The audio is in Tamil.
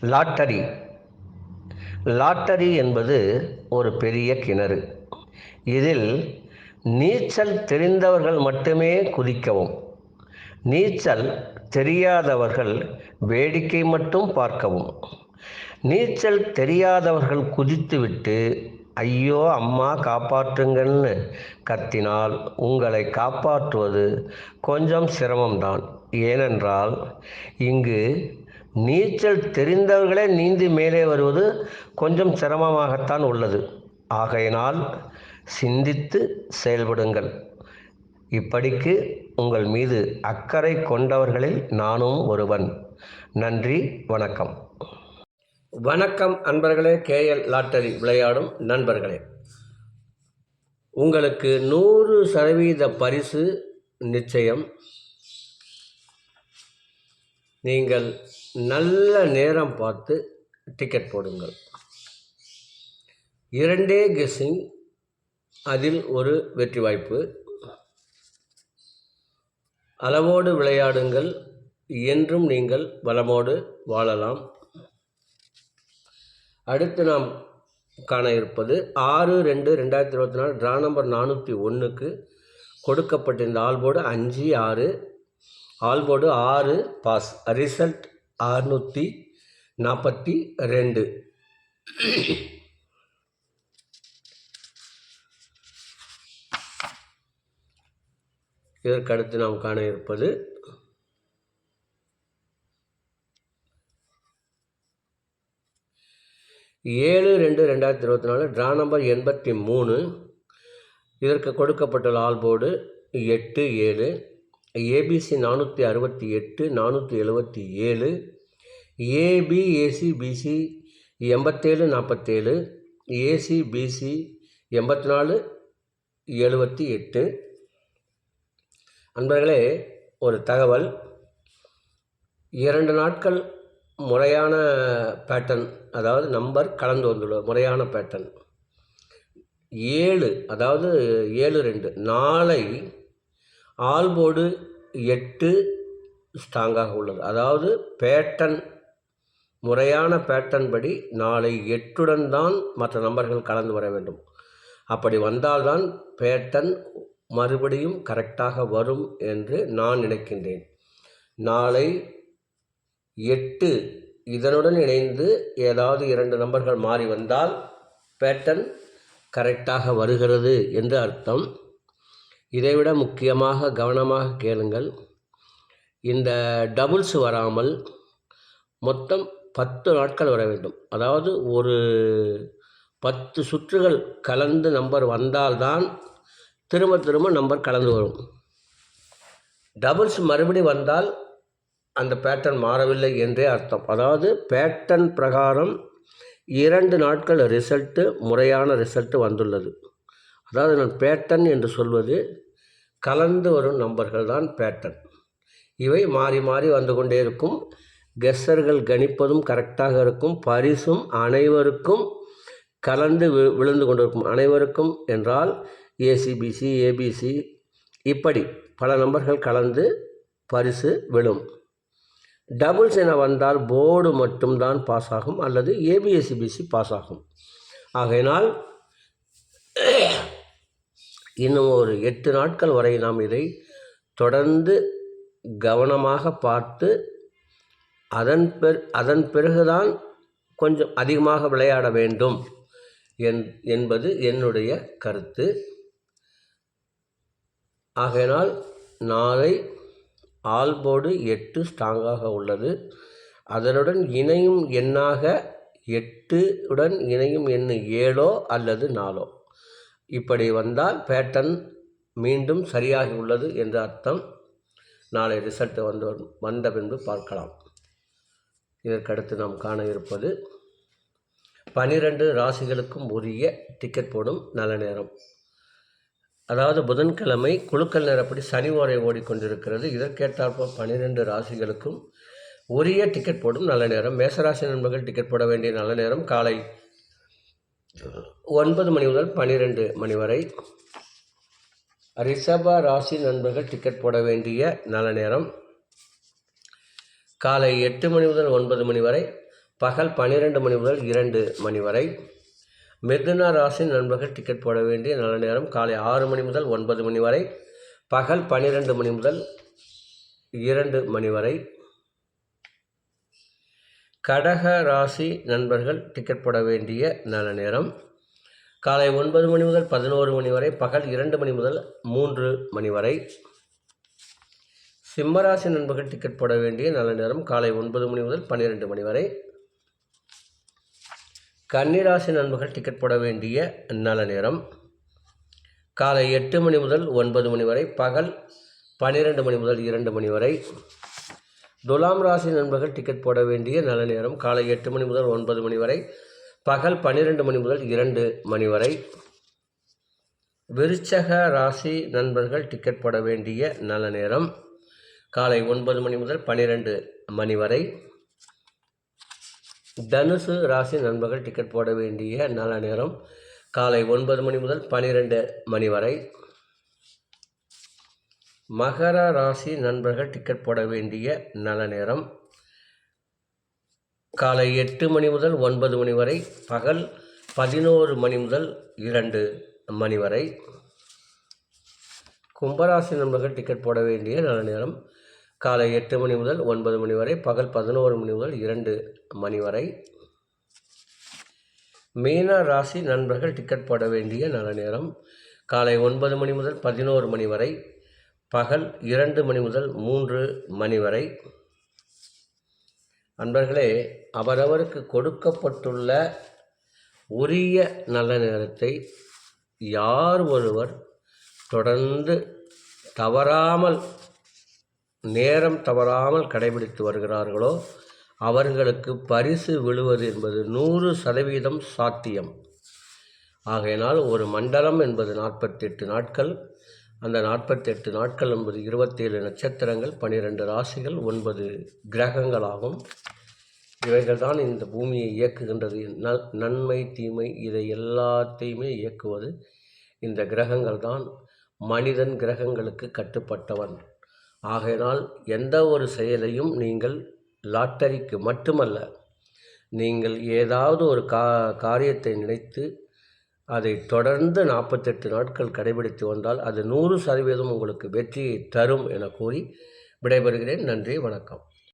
லாட்டரி. லாட்டரி என்பது ஒரு பெரிய கிணறு. இதில் நீச்சல் தெரிந்தவர்கள் மட்டுமே குதிக்கவும். நீச்சல் தெரியாதவர்கள் வேடிக்கை மட்டும் பார்க்கவும். நீச்சல் தெரியாதவர்கள் குதித்துவிட்டு ஐயோ அம்மா காப்பாற்றுங்கள்னு கத்தினால் உங்களை காப்பாற்றுவது கொஞ்சம் சிரமம்தான். ஏனென்றால் இங்கு நீச்சல் தெரிந்தவர்களே நீந்தி மேலே வருவது கொஞ்சம் சிரமமாகத்தான் உள்ளது. ஆகையினால் சிந்தித்து செயல்படுங்கள். இப்படிக்கு உங்கள் மீது அக்கறை கொண்டவர்களில் நானும் ஒருவன். நன்றி வணக்கம். வணக்கம் அன்பர்களே கேஎல் லாட்டரி விளையாடும் நண்பர்களே. உங்களுக்கு நூறு சதவீத பரிசு நிச்சயம். நீங்கள் நல்ல நேரம் பார்த்து டிக்கெட் போடுங்கள். இரண்டே கெஸ்ஸிங் அதில் ஒரு வெற்றி வாய்ப்பு. அளவோடு விளையாடுங்கள் என்றும் நீங்கள் வளமோடு வாழலாம். அடுத்து நாம் காண இருப்பது ஆறு ரெண்டு ரெண்டாயிரத்தி இருபத்தி நாலு ட்ரா நம்பர் நானூற்றி ஒன்றுக்கு கொடுக்கப்பட்டிருந்த ஆல்போர்டு அஞ்சு ஆறு ஆல்போர்டு ஆறு பாஸ். ரிசல்ட் அறுநூற்றி நாற்பத்தி ரெண்டு. இதற்கடுத்து நாம் காண இருப்பது ஏழு ரெண்டு ரெண்டாயிரத்தி இருபத்தி நாலு ட்ரா நம்பர் எண்பத்தி மூணு. இதற்கு கொடுக்கப்பட்டுள்ள ஆல்போர்டு எட்டு ஏழு. ஏபிசி நானூற்றி அறுபத்தி எட்டு நானூற்றி எழுபத்தி ஏழு ஏபி ஏசி பிசி எண்பத்தேழு நாற்பத்தேழு ஏசி பிசி எண்பத்தி நாலு எழுபத்தி எட்டு. அன்பர்களே ஒரு தகவல். இரண்டு நாட்கள் முறையான பேட்டர்ன் அதாவது நம்பர் கலந்து வந்துள்ள முறையான பேட்டர்ன் ஏழு அதாவது ஏழு ரெண்டு நாளை ஆல்போர்டு எட்டு ஸ்ட்ராங்காக உள்ளது. அதாவது பேட்டன் முறையான பேட்டன் படி நாளை எட்டுடன் தான் மற்ற நம்பர்கள் கலந்து வர வேண்டும். அப்படி வந்தால்தான் பேட்டன் மறுபடியும் கரெக்டாக வரும் என்று நான் நினைக்கின்றேன். நாளை எட்டு இதனுடன் இணைந்து ஏதாவது இரண்டு நம்பர்கள் மாறி வந்தால் பேட்டன் கரெக்டாக வருகிறது என்று அர்த்தம். இதைவிட முக்கியமாக கவனமாக கேளுங்கள். இந்த டபுள்ஸ் வராமல் மொத்தம் பத்து நாட்கள் வர வேண்டும். அதாவது ஒரு பத்து சுற்றுகள் கலந்து நம்பர் வந்தால்தான் திரும்ப திரும்ப நம்பர் கலந்து வரும். டபுள்ஸ் மறுபடி வந்தால் அந்த பேட்டர்ன் மாறவில்லை என்றே அர்த்தம். அதாவது பேட்டர்ன் பிரகாரம் இரண்டு நாட்கள் ரிசல்ட்டு முறையான ரிசல்ட்டு வந்துள்ளது. அதாவது நான் பேட்டர்ன் என்று சொல்வது கலந்து வரும் நம்பர்கள் தான் பேட்டர்ன் இவை மாறி மாறி வந்து கொண்டே இருக்கும். கெஸ்ஸர்கள் கணிப்பதும் கரெக்டாக இருக்கும். பரிசும் அனைவருக்கும் கலந்து வி விழுந்து கொண்டிருக்கும் அனைவருக்கும் என்றால் ஏசிபிசி ஏபிசி இப்படி பல நம்பர்கள் கலந்து பரிசு விழும். டபுள்ஸ் என வந்தால் போர்டு மட்டும்தான் பாஸ் ஆகும். அல்லது ஏபிஎஸ்சிபிசி பாஸ் ஆகும். ஆகையினால் இன்னும் ஒரு எட்டு நாட்கள் வரை நாம் இதை தொடர்ந்து கவனமாக பார்த்து அதன் பெர் அதன் பிறகுதான் கொஞ்சம் அதிகமாக விளையாட வேண்டும் என் என்பது என்னுடைய கருத்து. ஆகையினால் நாளை ஆல்போர்டு எட்டு ஸ்ட்ராங்காக உள்ளது. அதனுடன் இணையும் எண்ணாக எட்டு உடன் இணையும் எண்ணு ஏழோ அல்லது நாலோ. இப்படி வந்தால் பேட்டன் மீண்டும் சரியாகி உள்ளது என்று அர்த்தம். நாளை ரிசல்ட் வந்து வந்த பின்பு பார்க்கலாம். இதற்கடுத்து நாம் காண இருப்பது பனிரெண்டு ராசிகளுக்கும் உரிய டிக்கெட் போடும் நல்ல நேரம். அதாவது புதன்கிழமை குழுக்கள் நேரப்படி சனி ஓரை ஓடிக்கொண்டிருக்கிறது. இதற்கேற்றாற்போல் பனிரெண்டு ராசிகளுக்கும் உரிய டிக்கெட் போடும் நல்ல நேரம். மேசராசி நண்பர்கள் டிக்கெட் போட வேண்டிய நல்ல நேரம். காலை ஒன்பது மணி முதல் பன்னிரெண்டு மணி வரை ரிஷப ராசி நண்பர்கள் டிக்கெட் போட வேண்டிய நல்ல நேரம். காலை எட்டு மணி முதல் ஒன்பது மணி வரை பகல் பன்னிரெண்டு மணி முதல் இரண்டு மணி வரை. மிதுன ராசி நண்பர்கள் டிக்கெட் போட வேண்டிய நல்ல நேரம். காலை ஆறு மணி முதல் ஒன்பது மணி வரை பகல் பன்னிரெண்டு மணி முதல் இரண்டு மணி வரை. கடக ராசி நண்பர்கள் டிக்கெட் போட வேண்டிய நல்ல நேரம். காலை ஒன்பது மணி முதல் பதினோரு மணி வரை பகல் இரண்டு மணி முதல் மூன்று மணி வரை. சிம்மராசி நண்பர்கள் டிக்கெட் போட வேண்டிய நல்ல நேரம் காலை ஒன்பது மணி முதல் பன்னிரெண்டு மணி வரை. கன்னிராசி நண்பர்கள் டிக்கெட் போட வேண்டிய நல்ல நேரம் காலை எட்டு மணி முதல் ஒன்பது மணி வரை பகல் பன்னிரெண்டு மணி முதல் இரண்டு மணி வரை. துலாம் ராசி நண்பர்கள் டிக்கெட் போட வேண்டிய நல்ல நேரம். காலை எட்டு மணி முதல் ஒன்பது மணி வரை பகல் பன்னிரெண்டு மணி முதல் இரண்டு மணி வரை. விருச்சக ராசி நண்பர்கள் டிக்கெட் போட வேண்டிய நல்ல நேரம். காலை ஒன்பது மணி முதல் பன்னிரெண்டு மணி வரை. தனுசு ராசி நண்பர்கள் டிக்கெட் போட வேண்டிய நல்ல நேரம். காலை ஒன்பது மணி முதல் பன்னிரெண்டு மணி வரை. மகர ராசி நண்பர்கள் டிக்கெட் போட வேண்டிய நல்ல நேரம். காலை எட்டு மணி முதல் ஒன்பது மணி வரை பகல் பதினோரு மணி முதல் இரண்டு மணி வரை. கும்பராசி நண்பர்கள் டிக்கெட் போட வேண்டிய நல்ல நேரம். காலை எட்டு மணி முதல் ஒன்பது மணி வரை பகல் பதினோரு மணி முதல் இரண்டு மணி வரை. மீன ராசி நண்பர்கள் டிக்கெட் போட வேண்டிய நல்ல நேரம். காலை ஒன்பது மணி முதல் பதினோரு மணி வரை பகல் இரண்டு மணி முதல் மூன்று மணி வரை. அன்பர்களே அவரவருக்கு கொடுக்கப்பட்டுள்ள உரிய நல்ல நேரத்தை யார் ஒருவர் தொடர்ந்து தவறாமல் நேரம் தவறாமல் கடைபிடித்து வருகிறார்களோ அவர்களுக்கு பரிசு விழுவது என்பது நூறு சதவீதம் சாத்தியம். ஆகையினால் ஒரு மண்டலம் என்பது நாற்பத்தெட்டு நாட்கள் அந்த நாற்பத்தெட்டு நாட்கள் என்பது இருபத்தேழு நட்சத்திரங்கள் பன்னிரெண்டு ராசிகள் ஒன்பது கிரகங்களாகும். இவைகள் தான் இந்த பூமியை இயக்குகின்றது. நல் நன்மை தீமை இதை எல்லாத்தையுமே இயக்குவது இந்த கிரகங்கள் தான் மனிதன் கிரகங்களுக்கு கட்டுப்பட்டவன். ஆகையினால் எந்த ஒரு செயலையும் நீங்கள் லாட்டரிக்கு மட்டுமல்ல நீங்கள் ஏதாவது ஒரு கா காரியத்தை நினைத்து அதை தொடர்ந்து நாற்பத்தெட்டு நாட்கள் கடைபிடித்து வந்தால் அது நூறு சதவீதம் உங்களுக்கு வெற்றியை தரும் என கூறி விடைபெறுகிறேன். நன்றி வணக்கம்.